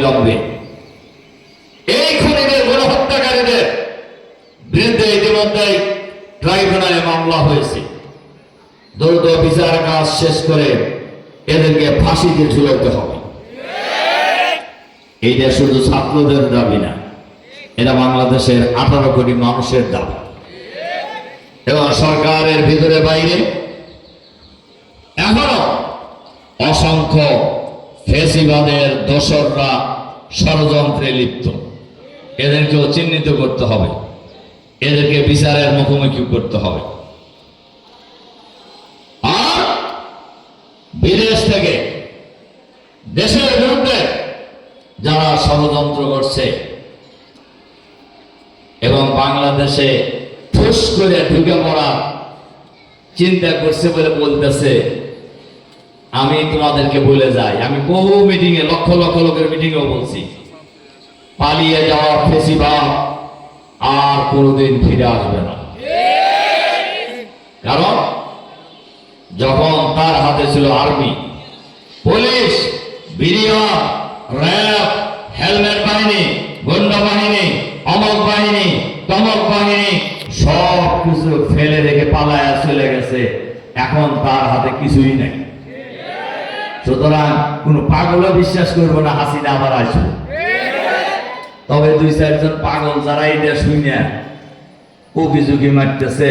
অবিলম্বে। এই খুনিদের গণহত্যাকারীদের বিরুদ্ধে ইতিমধ্যেই ট্রাইব্যুনালে মামলা হয়েছে। দ্রুত বিচার কাজ শেষ করে এদেরকে ফাঁসিতে ঝুলাতে হবে। এইটা শুধু ছাত্রদের দাবি না, এটা বাংলাদেশের আঠারো কোটি মানুষের দাবি। এবং সরকারের ভিতরে বাইরে এখনও অসংখ্য ফেসিবাদের দোসররা ষড়যন্ত্রে লিপ্ত। এদেরকেও চিহ্নিত করতে হবে। এদেরকে বিচারের মুখোমুখি করতে হবে। আর বিদেশ থেকে দেশের বিরুদ্ধে যারা ষড়যন্ত্র করছে এবং বাংলাদেশে ফুস করে ঢুকে পড়া চিন্তা করছে বলে বলতেছে আমি তোমাদেরকে বলে যাই, আমি বহু মিটিং এ লক্ষ লক্ষ লোকের মিটিং এও বলছি। পালিয়ে যাওয়ার ফেসিবাদ আর কোনোদিন ফিরে আসবে না। কারণ যখন তার হাতে ছিল আর্মি পুলিশ বিরিয়া র্যাব হেলমেট বাহিনী, গন্ডা বাহিনী, অমক বাহিনী, তমক বাহিনী সব কিছু ফেলে রেখে পালায় চলে গেছে। এখন তার হাতে কিছুই নেই। সুতরাং কোন পাগলও বিশ্বাস করব না, হাসিনা আবার আসবে। তবে দুই চারজন পাগল যারা এটা শুনে অভিযোগী মারতেছে